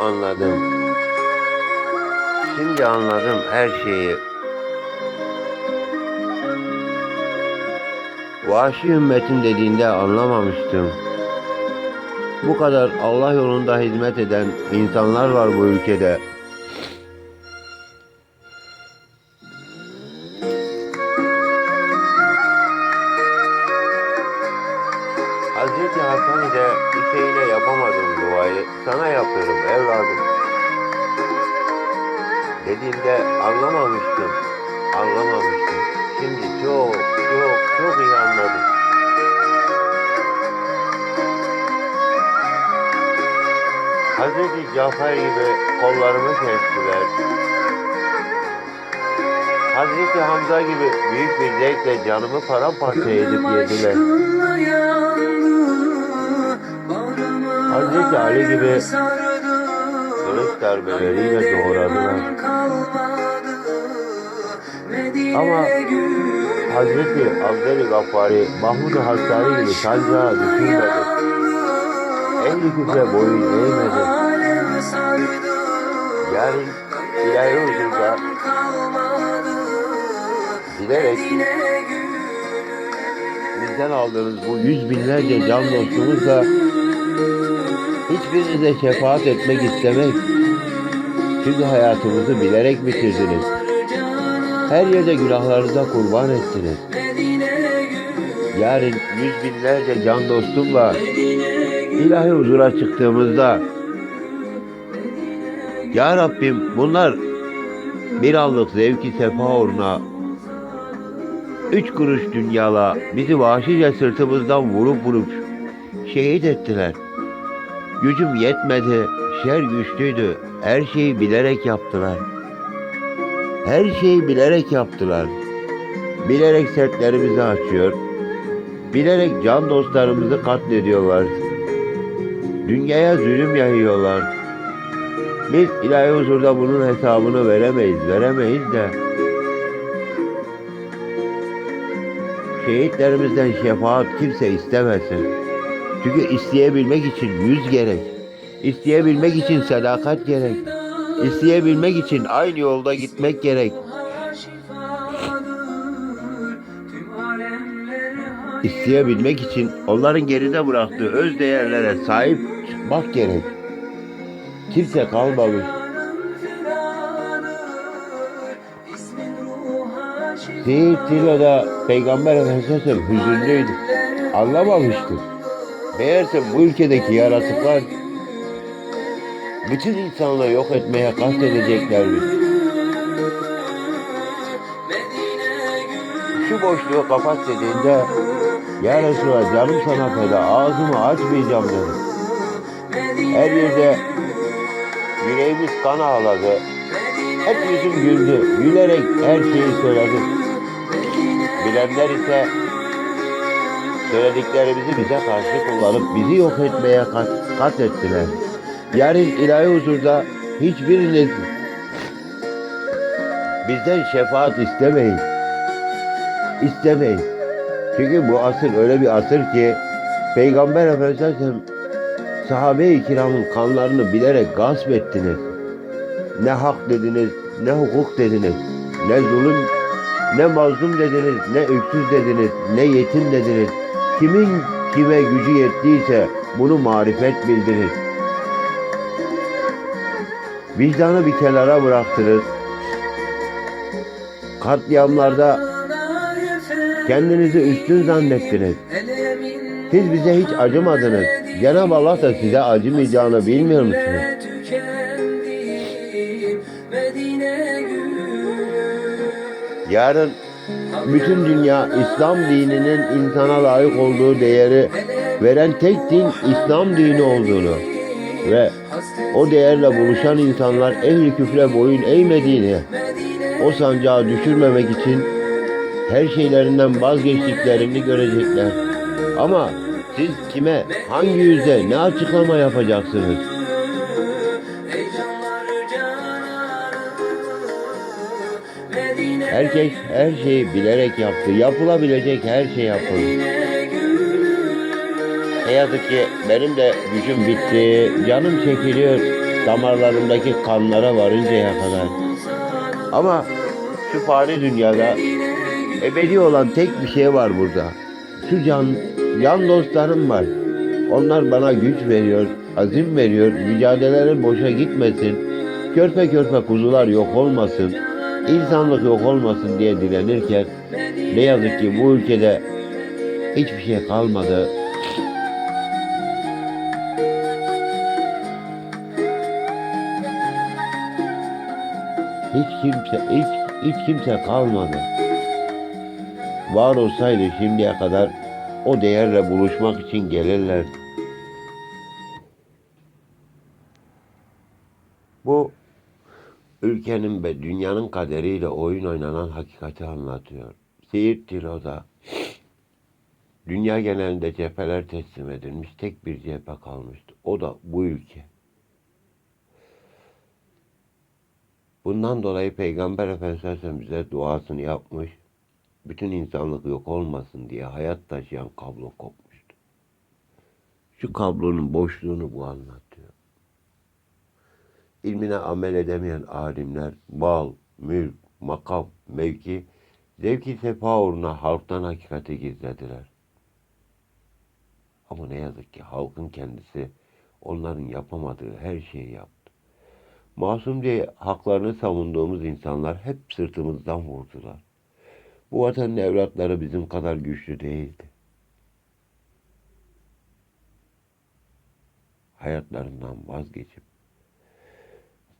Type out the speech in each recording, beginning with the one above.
anladım. Şimdi anladım her şeyi. Vahşi ümmetin dediğinde anlamamıştım. Bu kadar Allah yolunda hizmet eden insanlar var bu ülkede. Anlamamıştım. Anlamamıştım. Şimdi çok çok çok iyi anladım. Hazreti Cafer gibi kollarımı kestiler. Hazreti Hamza gibi büyük bir zevkle canımı paramparça edip yediler. Hazreti Ali gibi kılıç darbeleriyle doğradılar. Ama Hazreti Abdel Gaffari, Mahmud-u Hassari gibi sancağı düşünmedi. Ehli küfre boyun eğmedi. Yarın ilahi huzurda bilerek bizden aldığınız bu yüz binlerce can dostumuzla hiçbirinize şefaat etmek istemek. Çünkü hayatımızı bilerek bitirdiniz. Her yerde günahlarınıza kurban ettiniz. Yarın yüz binlerce can dostumla ilahi huzura çıktığımızda Ya Rabbim bunlar bir anlık zevki sefa uğruna üç kuruş dünyala bizi vahşice sırtımızdan vurup vurup şehit ettiler. Gücüm yetmedi, şer güçlüydü. Her şeyi bilerek yaptılar. Her şeyi bilerek yaptılar. Bilerek sertlerimizi açıyor. Bilerek can dostlarımızı katlediyorlar. Dünyaya zulüm yayıyorlar. Biz ilahi huzurda bunun hesabını veremeyiz, veremeyiz de. Şehitlerimizden şefaat kimse istemesin. Çünkü isteyebilmek için yüz gerek. İsteyebilmek için sadakat gerek. İsteyebilmek için aynı yolda gitmek gerek. İsteyebilmek için onların geride bıraktığı öz değerlere sahip çıkmak gerek. Kimse kalmamış. Seyit Tilo'da Peygamber Efendimiz hüzünlüydü. Anlamamıştı. Meğerse bu ülkedeki yaratıklar bütün insanlığı yok etmeye kastedeceklermiş. Şu boşluğu kapat dediğinde Ya Resulallah canım sana feda ağzımı açmayacağım dedi. Her yerde yüreğimiz kan ağladı. Hep yüzüm güldü. Gülerek her şeyi söyledim. Bilenler ise söylediklerimizi bize karşı kullanıp bizi yok etmeye kat, kat ettiler. Yarın ilahi huzurda hiçbiriniz bizden şefaat istemeyin. İstemeyin. Çünkü bu asır öyle bir asır ki Peygamber Efendimiz sahabe-i kiramın kanlarını bilerek gasp ettiniz. Ne hak dediniz, ne hukuk dediniz, ne zulüm, ne mazlum dediniz, ne öksüz dediniz, ne yetim dediniz. Kimin kime gücü yettiyse bunu marifet bildiniz. Vicdanı bir kenara bıraktınız. Katliamlarda kendinizi üstün zannettiniz. Siz bize hiç acımadınız. Cenab-ı Allah da size acımayacağını bilmiyor musunuz? Yarın bütün dünya İslam dininin insana layık olduğu değeri veren tek din İslam dini olduğunu ve o değerle buluşan insanlar ehli küfre boyun eğmediğini, o sancağı düşürmemek için her şeylerinden vazgeçtiklerini görecekler. Ama siz kime, hangi yüzde ne açıklama yapacaksınız? Herkes her şeyi bilerek yaptı. Yapılabilecek her şey yapıldı. Ne yazık ki benim de gücüm bitti. Canım çekiliyor. damarlarımdaki kanlara varıncaya kadar. Ama şu fani dünyada ebedi olan tek bir şey var burada. Şu can, can dostlarım var. Onlar bana güç veriyor, azim veriyor, mücadeleleri boşa gitmesin, körpe körpe kuzular yok olmasın, insanlık yok olmasın diye direnirken ne yazık ki bu ülkede hiçbir şey kalmadı. Hiç kimse, hiç, hiç kimse kalmadı. Var olsaydı şimdiye kadar o değerle buluşmak için gelirler. Bu ülkenin ve dünyanın kaderiyle oyun oynanan hakikati anlatıyor. Siirt Tiro'da dünya genelinde cepheler teslim edilmiş tek bir cephe kalmıştı. O da bu ülke. Bundan dolayı Peygamber Efendimiz bize duasını yapmış. Bütün insanlık yok olmasın diye hayat taşıyan kablo kopmuştu. Şu kablonun boşluğunu bu anlatıyor. İlmine amel edemeyen alimler mal, mülk, makam, mevki, zevki sefa uğruna halktan hakikati gizlediler. Ama ne yazık ki halkın kendisi onların yapamadığı her şeyi yaptı. Masum haklarını savunduğumuz insanlar hep sırtımızdan vurdular. Bu vatanın evlatları bizim kadar güçlü değildi. Hayatlarından vazgeçip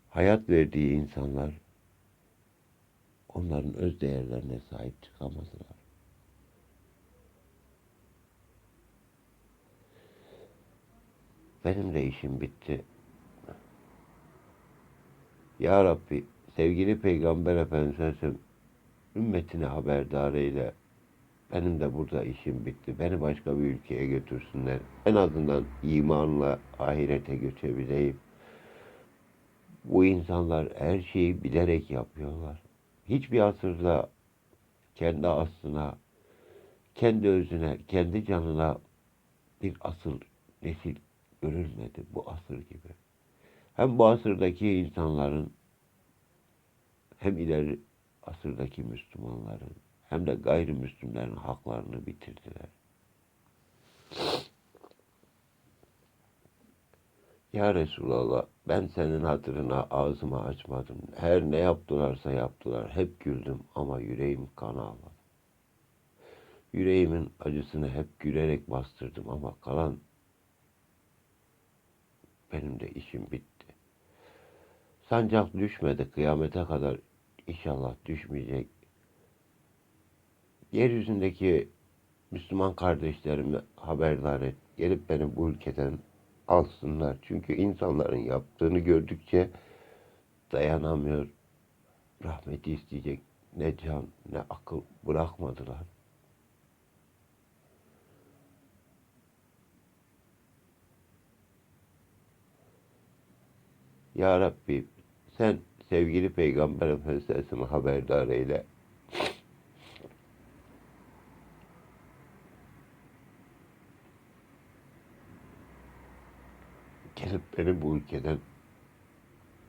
hayat verdiği insanlar onların öz değerlerine sahip çıkamadılar. Benim de işim bitti. Ya Rabbi sevgili Peygamber Efendimiz ümmetine haberdar eyle. Benim de burada işim bitti. Beni başka bir ülkeye götürsünler. En azından imanla ahirete götürebileyim. Bu insanlar her şeyi bilerek yapıyorlar. Hiçbir asırda kendi aslına, kendi özüne, kendi canına bir asıl nesil görülmedi bu asır gibi. Hem bu asırdaki insanların hem ileri asırdaki Müslümanların hem de gayrimüslimlerin haklarını bitirdiler. Ya Resulallah ben senin hatırına ağzımı açmadım. Her ne yaptılarsa yaptılar. Hep güldüm ama yüreğim kan ağladı. Yüreğimin acısını hep gülerek bastırdım ama kalan benim de işim bitti. Sancak düşmedi kıyamete kadar inşallah düşmeyecek. Yeryüzündeki Müslüman kardeşlerimi haberdar et. Gelip beni bu ülkeden alsınlar. Çünkü insanların yaptığını gördükçe dayanamıyor. Rahmeti isteyecek ne can ne akıl bırakmadılar. Ya Rabbi sen sevgili Peygamber Efendimiz'e haberdar eyle. Gelip beni bu ülkeden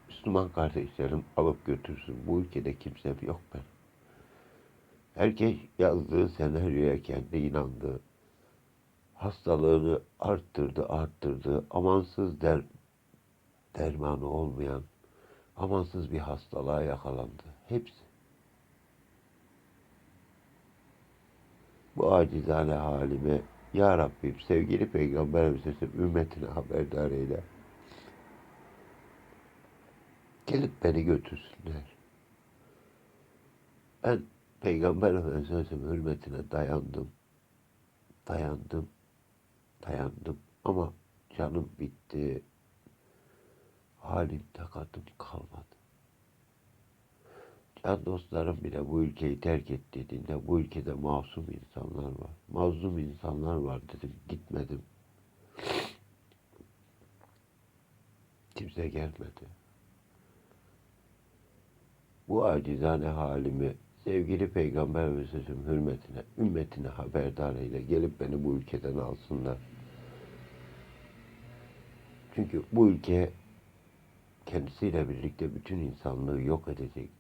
Müslüman kardeşlerim alıp götürsün. Bu ülkede kimse yok ben. Herkes yazdığı senaryoya kendi inandı. Hastalığını arttırdı, arttırdı. Amansız der, dermanı olmayan amansız bir hastalığa yakalandı. Hepsi. Bu acizane halime Ya Rabbim sevgili Peygamberimize ümmetine haberdar eyle. Gelip beni götürsünler. Ben Peygamber Efendimiz'in hürmetine dayandım. Dayandım. Dayandım. Ama canım bitti halim takatim kalmadı. Can dostlarım bile bu ülkeyi terk et dediğinde bu ülkede masum insanlar var. Mazlum insanlar var dedim. Gitmedim. Kimse gelmedi. Bu acizane halimi sevgili Peygamber Efendimiz'in hürmetine, ümmetine haberdar eyle. Gelip beni bu ülkeden alsınlar. Çünkü bu ülke kendisiyle birlikte bütün insanlığı yok edecek.